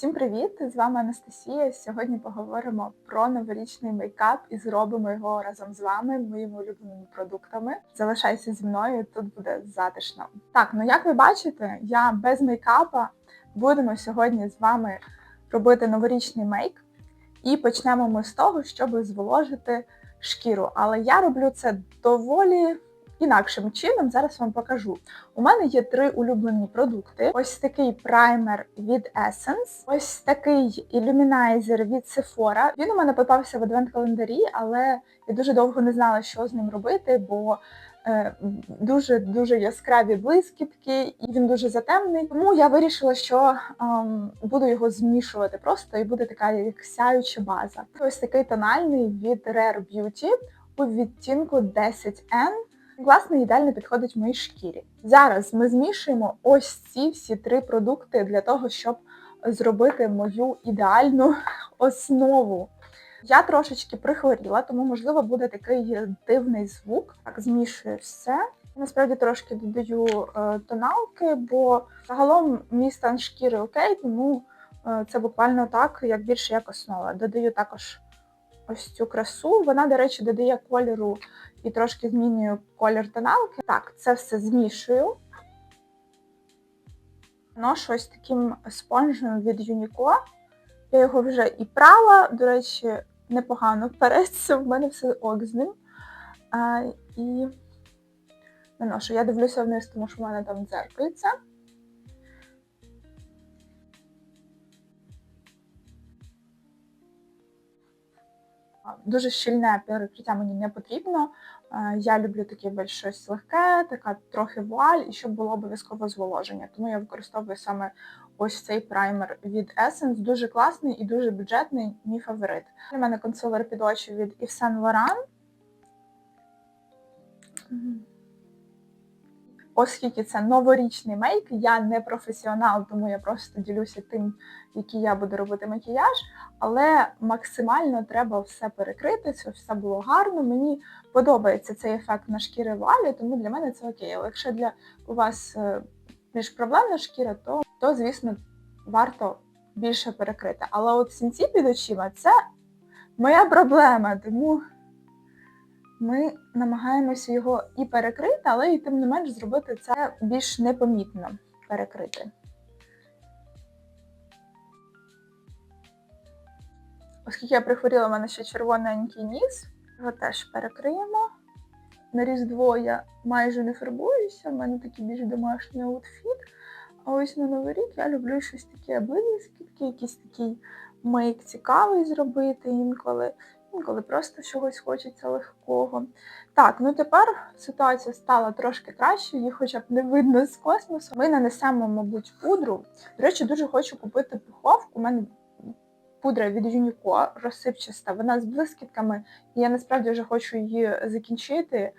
Всім привіт! З вами Анастасія. Сьогодні поговоримо про новорічний мейкап і зробимо його разом з вами, моїми улюбленими продуктами. Залишайся зі мною, тут буде затишно. Так, ну як ви бачите, я без мейкапа будемо сьогодні з вами робити новорічний мейк. І почнемо ми з того, щоб зволожити шкіру. Але я роблю це доволі інакшим чином. Зараз вам покажу. У мене є три улюблені продукти: ось такий праймер від Essence, ось такий ілюмінайзер від Sephora. Він у мене попався в адвент-календарі, але я дуже довго не знала, що з ним робити, бо дуже-дуже яскраві блискітки, і він дуже затемний. Тому я вирішила, що ем, буду його змішувати просто і буде така як сяюча база. Ось такий тональний від Rare Beauty у відтінку 10N. Власне, ідеально підходить моїй шкірі. Зараз ми змішуємо ось ці всі три продукти для того, щоб зробити мою ідеальну основу. Я трошечки прихворіла, тому, можливо, буде такий дивний звук. Так, змішую все. Насправді трошки додаю е, тоналки, бо загалом мій стан шкіри окей, тому е, це буквально так, як більше як основа. Додаю також ось цю красу. Вона, до речі, додає кольору і трошки змінюю колір тоналки. Так, це все змішую. Ношу ось таким спонжем від Юніко. Я його вже і прала, до речі, непогано переться, в мене все ок з ним. А, І наношу. Я дивлюся вниз, тому що в мене там дзеркальце. Дуже щільне перекриття мені не потрібно. Я люблю таке більш щось легке, така трохи вуаль, і щоб було обов'язково зволоження. Тому я використовую саме ось цей праймер від Essence. Дуже класний і дуже бюджетний, мій фаворит. У мене консилер під очі від Yves Saint Laurent. Оскільки це новорічний мейк, я не професіонал, тому я просто ділюся тим, який я буду робити макіяж, але максимально треба все перекрити, щоб все було гарно. Мені подобається цей ефект на шкіри вуалі, тому для мене це окей. Але якщо для у вас е, більш проблемна шкіра, то, то звісно, варто більше перекрити. Але от сінці під очима це моя проблема, тому ми намагаємося його і перекрити, але і тим не менш зробити це більш непомітно перекрити. Оскільки я прихворіла, в мене ще червоненький ніс, його теж перекриємо. На Різдво я майже не фарбуюся, в мене такий більш домашній аутфіт. А ось на Новий рік я люблю щось таке блискітки, якийсь такий мейк цікавий зробити інколи. Інколи просто чогось хочеться легкого. Так, ну тепер ситуація стала трошки краще, її хоча б не видно з космосу. Ми нанесемо, мабуть, пудру. До речі, дуже хочу купити пуховку. У мене пудра від Юніко розсипчаста, вона з блискітками, і я насправді вже хочу її закінчити.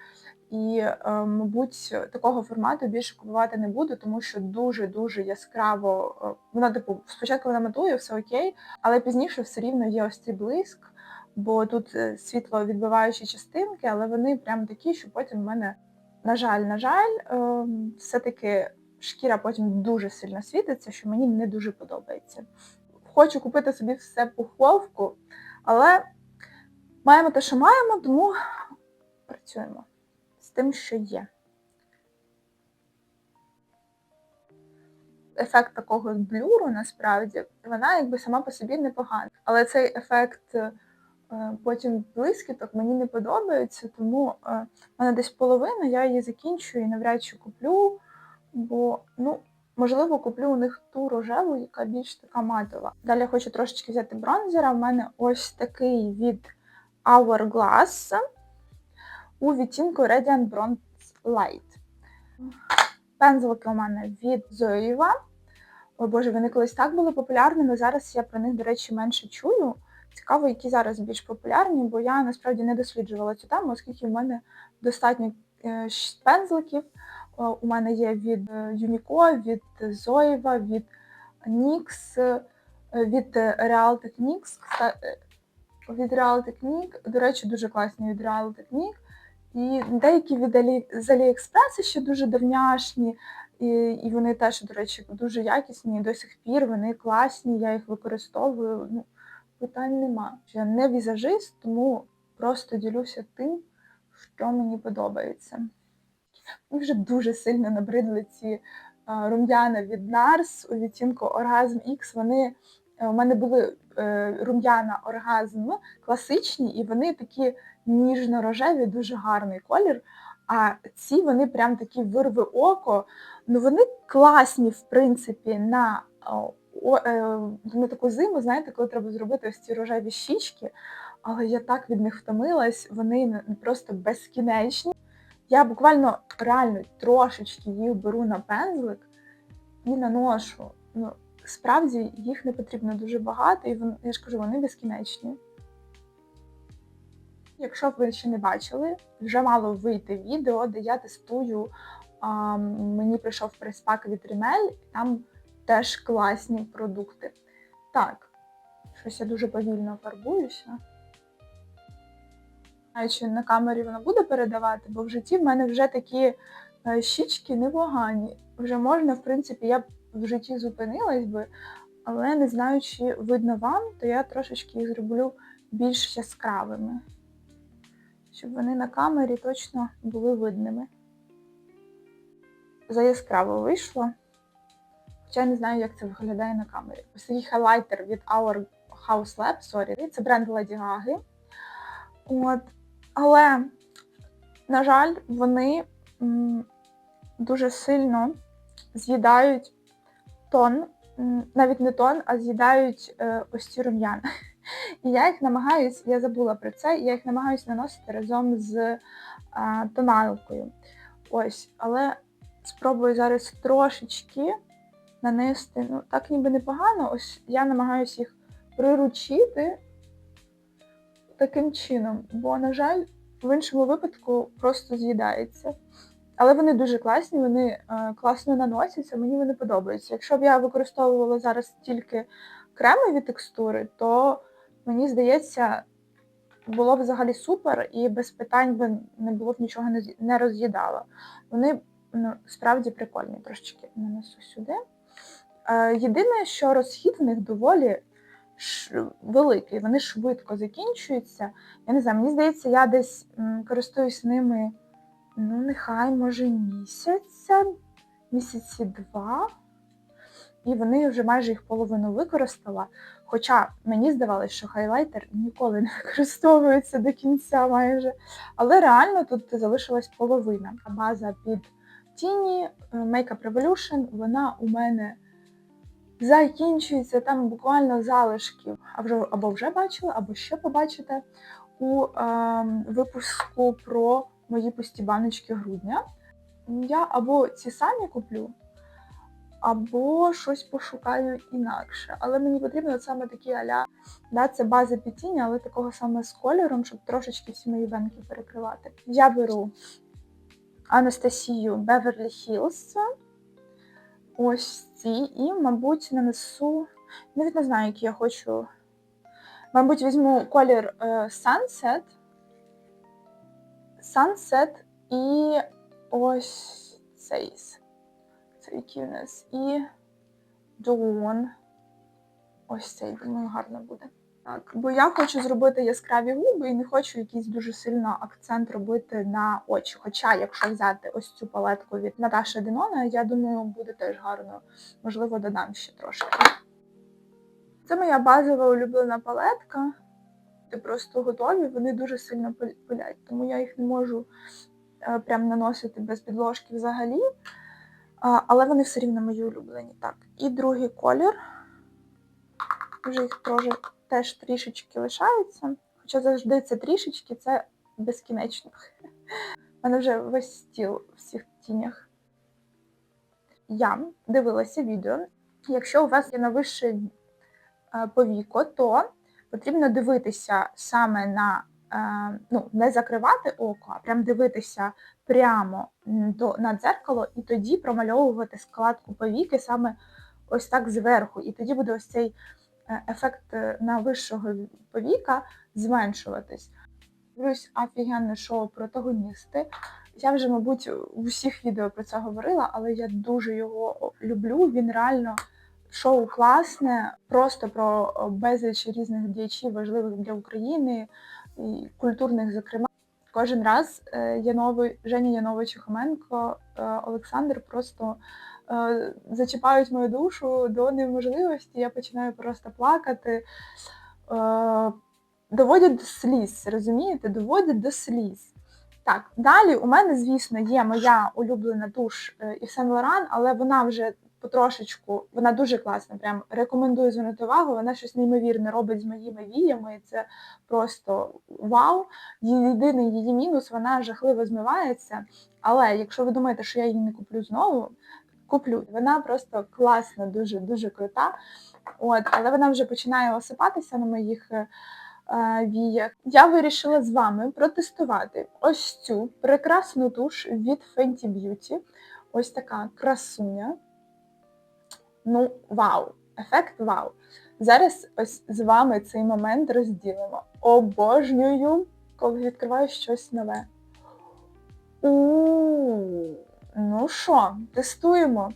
І, е, мабуть, такого формату більше купувати не буду, тому що дуже-дуже яскраво е, вона, типу, спочатку вона матує, все окей, але пізніше все рівно є ось цей блиск, бо тут е, світло відбиваючі частинки, але вони прям такі, що потім в мене, на жаль, на жаль, все-таки шкіра потім дуже сильно світиться, що мені не дуже подобається хочу купити собі все пуховку, але маємо те, що маємо, тому працюємо з тим, що є. Ефект такого блюру насправді, вона якби сама по собі непогана. Але цей ефект е, потім блискіток мені не подобається, тому е, в мене десь половина, я її закінчую і навряд чи куплю, бо, ну, Можливо, куплю у них ту рожеву, яка більш така матова. Далі я хочу трошечки взяти бронзера. У мене ось такий від Hourglass у відтінку Radiant Bronze Light. Пензлики у мене від Зоєва. Ой Боже, вони колись так були популярними. Зараз я про них, до речі, менше чую. Цікаво, які зараз більш популярні, бо я насправді не досліджувала цю тему, оскільки в мене достатньо е, пензликів. У мене є від Юніко, від Зоєва, від Нікс, від Real Techniques. Від Real Technique, до речі, дуже класні від Real Technique. І деякі від Алі... з Аліекспреси ще дуже давняшні. І, і вони теж, до речі, дуже якісні, до сих пір вони класні, я їх використовую. Ну, питань нема. Я не візажист, тому просто ділюся тим, що мені подобається. Мені вже дуже сильно набридли ці рум'яна від NARS у відтінку Orgasm X. Вони е, у мене були е, рум'яна оргазм класичні, і вони такі ніжно-рожеві, дуже гарний колір. А ці вони прям такі вирви око. Ну вони класні, в принципі, на, о, е, на таку зиму, знаєте, коли треба зробити ось ці рожеві щічки. Але я так від них втомилась, вони просто безкінечні. Я буквально реально трошечки їх беру на пензлик і наношу. Ну, справді їх не потрібно дуже багато, і вон- я ж кажу, вони безкінечні. Якщо б ви ще не бачили, вже мало вийти відео, де я тестую. А, мені прийшов прес-пак від Rimmel, там теж класні продукти. Так, щось я дуже повільно фарбуюся. Знаю, чи на камері воно буде передавати, бо в житті в мене вже такі е, щічки непогані. Вже можна, в принципі, я б в житті зупинилась би, але не знаю, чи видно вам, то я трошечки їх зроблю більш яскравими щоб вони на камері точно були видними. За яскраво вийшло. Хоча я не знаю, як це виглядає на камері. Ось такий хайлайтер від Our House Lab, sorry, це бренд Lady Gaga. От. Але, на жаль, вони м, дуже сильно з'їдають тон, навіть не тон, а з'їдають е, ось ці рум'яна. І я їх намагаюсь, я забула про це, я їх намагаюсь наносити разом з а, тоналкою. Ось, але спробую зараз трошечки нанести. Ну, так ніби непогано. Ось я намагаюся їх приручити таким чином, бо, на жаль, в іншому випадку просто з'їдається. Але вони дуже класні, вони е, класно наносяться, мені вони подобаються. Якщо б я використовувала зараз тільки кремові текстури, то мені здається, було б взагалі супер і без питань би не було б нічого не, з'ї- не роз'їдала. Вони ну, справді прикольні, трошечки нанесу сюди. Е, єдине, що розхід в них доволі великий, вони швидко закінчуються. Я не знаю, мені здається, я десь користуюсь ними, ну, нехай, може, місяця, місяці два. І вони вже майже їх половину використала. Хоча мені здавалося, що хайлайтер ніколи не використовується до кінця майже. Але реально тут залишилась половина. База під тіні е, Makeup Revolution, вона у мене закінчується там буквально залишків. Або вже бачили, або ще побачите у е, випуску про мої пусті баночки грудня. Я або ці самі куплю, або щось пошукаю інакше. Але мені потрібно от саме такі аля. Да, це база під тінь, але такого саме з кольором, щоб трошечки всі мої венки перекривати. Я беру Анастасію Beverly Hills. Ось ці, і, мабуть, нанесу. Навіть не знаю, який я хочу. Мабуть, візьму колір е, Sunset. Sunset і ось цей. Це який у нас. І Dawn. Ось цей, думаю, гарно буде. Так, бо я хочу зробити яскраві губи і не хочу якийсь дуже сильно акцент робити на очі. Хоча, якщо взяти ось цю палетку від Наташі Денона, я думаю, буде теж гарно. Можливо, додам ще трошки. Це моя базова улюблена палетка. Ти просто готові, вони дуже сильно пил- пилять, тому я їх не можу е, прям наносити без підложки взагалі. Але вони все рівно мої улюблені. Так, і другий колір. Вже їх теж, теж трішечки лишається. Хоча завжди це трішечки, це безкінечно. У мене вже весь стіл в цих тінях. Я дивилася відео. Якщо у вас є навище е, повіко, то потрібно дивитися саме на, е, ну, не закривати око, а прям дивитися прямо до, на дзеркало і тоді промальовувати складку повіки саме ось так зверху. І тоді буде ось цей ефект е, на вищого повіка зменшуватись. Дивлюсь офігенне шоу протагоністи. Я вже, мабуть, в усіх відео про це говорила, але я дуже його люблю. Він реально шоу класне, просто про безліч різних діячів, важливих для України і культурних, зокрема. Кожен раз е, Яновий, Женя Янович Хоменко, е, Олександр просто е, зачіпають мою душу до неможливості. Я починаю просто плакати. Е, доводять до сліз, розумієте? Доводять до сліз. Так, далі у мене, звісно, є моя улюблена туш Yves Saint Laurent, але вона вже потрошечку, вона дуже класна. Прям рекомендую звернути увагу. Вона щось неймовірне робить з моїми віями. і Це просто вау. Єдиний її мінус, вона жахливо змивається. Але якщо ви думаєте, що я її не куплю знову, куплю. Вона просто класна, дуже дуже крута. От, але вона вже починає осипатися на моїх. Е, віях. Я вирішила з вами протестувати ось цю прекрасну туш від Fenty Beauty. Ось така красуня. Ну, вау! Ефект вау! Зараз ось з вами цей момент розділимо. Обожнюю, коли відкриваю щось нове. У, ну що, тестуємо.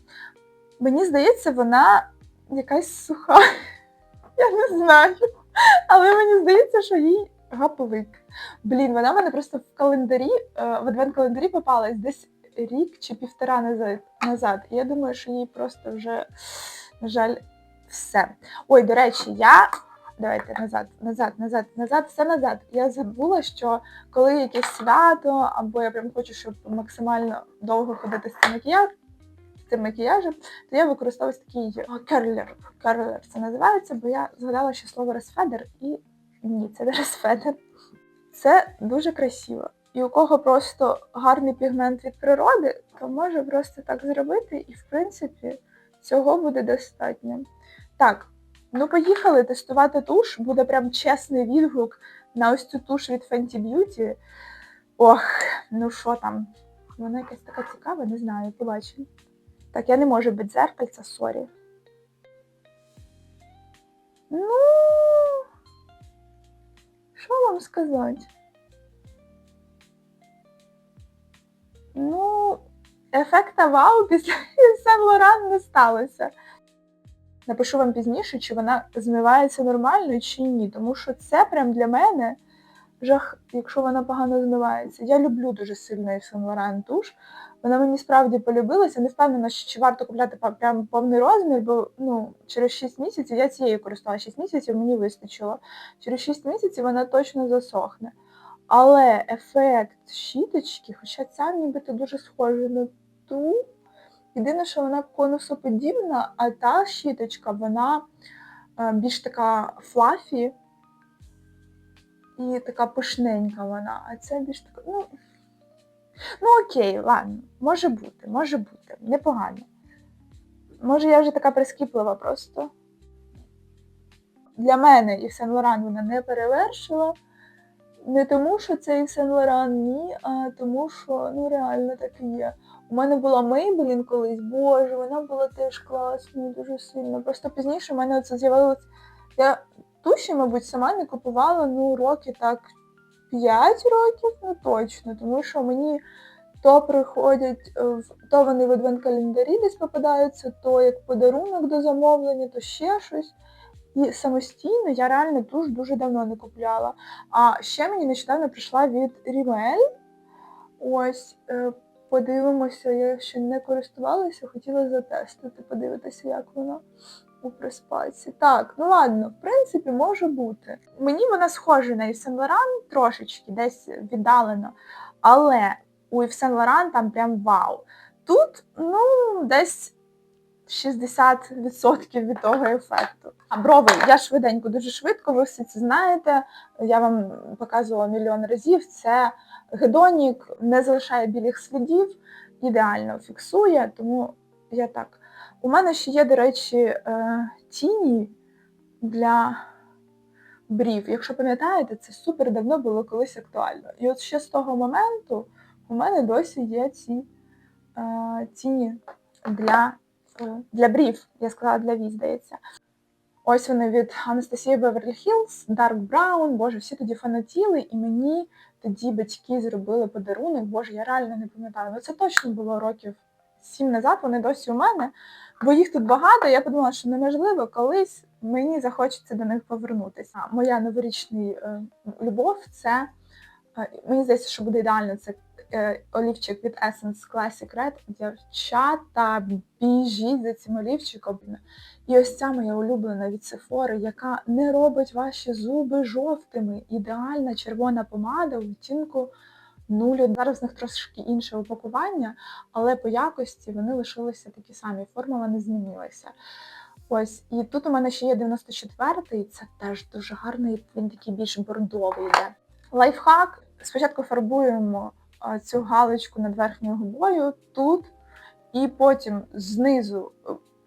Мені здається, вона якась суха. Я не знаю. Але мені здається, що їй гаповик. Блін, вона в мене просто в календарі, е, в адвент-календарі попалась десь рік чи півтора назад. І я думаю, що їй просто вже, на жаль, все. Ой, до речі, я. Давайте назад, назад, назад, назад, все назад. Я забула, що коли якесь свято, або я прям хочу, щоб максимально довго ходити з цим макіяж, з цим макіяжем, то я використовую такий керлер. Керлер це називається, бо я згадала, що слово розфедер, і ні, це не розфедер. Це дуже красиво. І у кого просто гарний пігмент від природи, то може просто так зробити, і, в принципі, цього буде достатньо. Так, ну поїхали тестувати туш. Буде прям чесний відгук на ось цю туш від Fenty Beauty. Ох, ну що там? Вона якась така цікава, не знаю, побачимо. Так, я не можу без дзеркальця, сорі. Ну, що вам сказати? Ну, ефекта вау після Сен Лоран не сталося. Напишу вам пізніше, чи вона змивається нормально, чи ні. Тому що це прям для мене жах, якщо вона погано змивається. Я люблю дуже сильно і туш. Вона мені справді полюбилася. Не впевнена, чи варто купляти прям повний розмір, бо ну, через 6 місяців я цією користувалася 6 місяців, мені вистачило. Через 6 місяців вона точно засохне. Але ефект щіточки, хоча ця нібито дуже схожа на ту. Єдине, що вона конусоподібна, а та щіточка, вона е, більш така флафі і така пишненька вона, а це більш така, ну, ну окей, ладно, може бути, може бути, непогано. Може я вже така прискіплива просто. Для мене і Сен Лоран вона не перевершила. Не тому, що це Ів Сен Лоран, ні, а тому, що ну реально так і є. У мене була Мейбелін колись, боже, вона була теж класною, дуже сильно. Просто пізніше в мене це з'явилось. Я туші, мабуть, сама не купувала ну, роки так 5 років, ну точно, тому що мені то приходять, то вони в адвент-календарі десь попадаються, то як подарунок до замовлення, то ще щось. І самостійно я реально туш дуже давно не купляла. А ще мені нещодавно прийшла від Rimmel. Ось, е, подивимося, я ще не користувалася, хотіла затестити, подивитися, як вона у приспаці. Так, ну ладно, в принципі, може бути. Мені вона схожа на Yves Saint Laurent трошечки, десь віддалено. Але у Yves Saint Laurent там прям вау. Тут, ну, десь 60% від того ефекту. А брови, я швиденько, дуже швидко, ви всі це знаєте. Я вам показувала мільйон разів. Це гедонік, не залишає білих слідів, ідеально фіксує, тому я так. У мене ще є, до речі, е, тіні для брів. Якщо пам'ятаєте, це супер давно було колись актуально. І от ще з того моменту у мене досі є ці е, тіні для для брів, я сказала для вій, здається. Ось вони від Анастасії Беверлі Хіллз, Dark Brown, боже, всі тоді фанатіли, і мені тоді батьки зробили подарунок. Боже, я реально не пам'ятаю. Ну це точно було років сім назад, вони досі у мене, бо їх тут багато. Я подумала, що неможливо, колись мені захочеться до них повернутися. Моя новорічний е, любов це е, мені здається, що буде ідеально. Це е, олівчик від Essence Classic Red. Дівчата, біжіть за цим олівчиком. І ось ця моя улюблена від Sephora, яка не робить ваші зуби жовтими. Ідеальна червона помада у відтінку нулю. Зараз в них трошки інше упакування, але по якості вони лишилися такі самі. Формула не змінилася. Ось, і тут у мене ще є 94-й, це теж дуже гарний, він такий більш бордовий йде. Лайфхак. Спочатку фарбуємо цю галочку над верхньою губою тут, і потім знизу,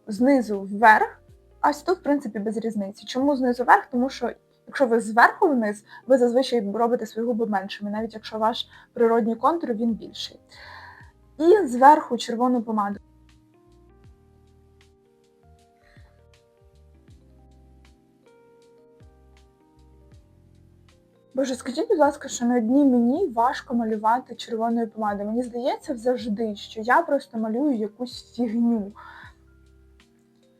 знизу вверх. А ось тут, в принципі, без різниці. Чому знизу вверх? Тому що якщо ви зверху вниз, ви зазвичай робите свої губи меншими, навіть якщо ваш природній контур він більший. І зверху червону помаду. Боже, скажіть, будь ласка, що на одній мені важко малювати червоною помадою. Мені здається завжди, що я просто малюю якусь фігню.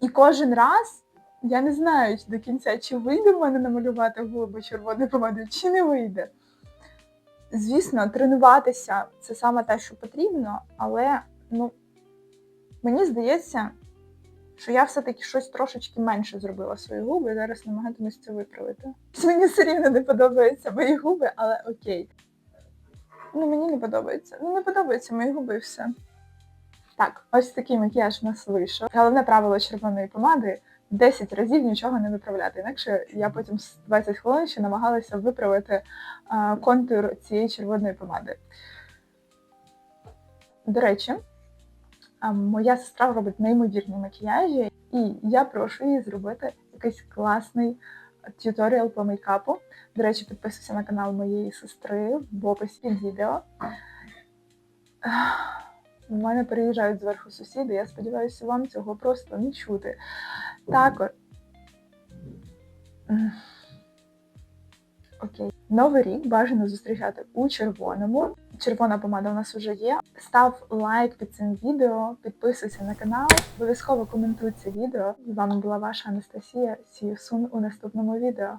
І кожен раз я не знаю до кінця, чи вийде в мене намалювати губи червоною помадою, чи не вийде. Звісно, тренуватися це саме те, що потрібно, але ну, мені здається, що я все-таки щось трошечки менше зробила свої губи і зараз намагатимусь це виправити. Мені все рівно не подобаються мої губи, але окей. Ну, мені не подобається. Ну, не подобаються мої губи і все. Так, ось такий макіяж у нас вийшов. Головне правило червоної помади 10 разів нічого не виправляти. Інакше я потім з 20 хвилин ще намагалася виправити контур цієї червоної помади. До речі, моя сестра робить неймовірні макіяжі, і я прошу її зробити якийсь класний т'юторіал по мейкапу. До речі, підписуйся на канал моєї сестри в описі під відео. У мене переїжджають зверху сусіди, я сподіваюся, вам цього просто не чути. Також. Окей. Новий рік бажано зустрічати у червоному. Червона помада у нас вже є. Став лайк під цим відео, підписуйся на канал, обов'язково коментуй це відео. З вами була ваша Анастасія. See you soon у наступному відео.